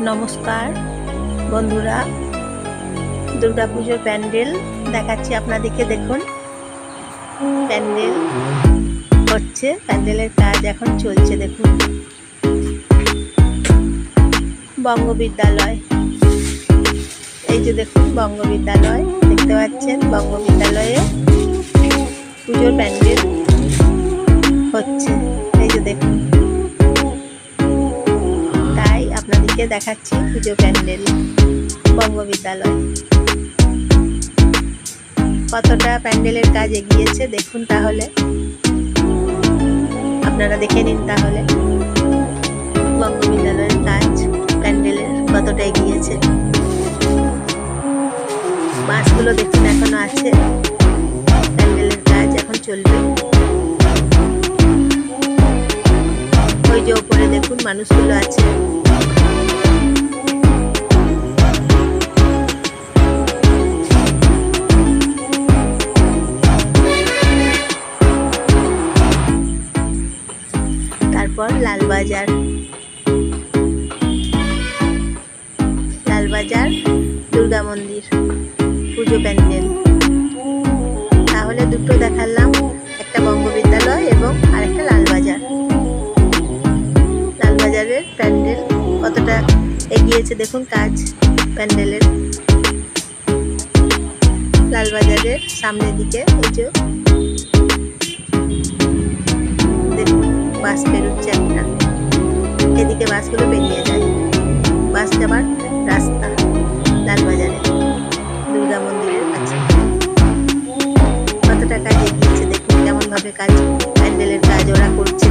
নমস্কার, বন্ধুরা, দুর্গাপুজোর প্যান্ডেল দেখাচ্ছি আপনাদেরকে, দেখুন। প্যান্ডেল হচ্ছে, প্যান্ডেলের কাজ এখন চলছে, দেখুন। বঙ্গ বিদ্যালয় এই যে দেখুন বঙ্গ বিদ্যালয় দেখতে পাচ্ছেন বঙ্গ বিদ্যালয়ে পুজোর প্যান্ডেল হচ্ছে। এই যে দেখুন। আপনাদেরকে দেখাচ্ছি পুজো প্যান্ডেল বঙ্গ বিদ্যালয় কতটা প্যান্ডেলের কাজ এগিয়েছে দেখুন তাহলে। আপনারা দেখে নিন তাহলে। বঙ্গ বিদ্যালয়ের কাজ, প্যান্ডেলের কতটা এগিয়েছে। বাসগুলো দেখুন এখনও আছে। প্যান্ডেলের কাজ এখন চলবে। ওই যে ওপরে দেখুন মানুষগুলো আছে। তারপর লালবাজার। লালবাজার, দুর্গা মন্দির, পুজো প্যান্ডেল। তাহলে দুটো দেখালাম। প্যান্ডেল কতটা এগিয়েছে দেখুন কাজ প্যান্ডেলের। লালবাজারের সামনের দিকে এই যে বাস বেরোচ্ছে একটা এদিকে বাসগুলো বেরিয়ে যায়। বাস যাবার রাস্তা লালবাজারে, দুর্গা মন্দিরের কাছে। কতটা কাজ এগিয়েছে দেখুন, কেমনভাবে কাজ, প্যান্ডেলের কাজ ওরা করছে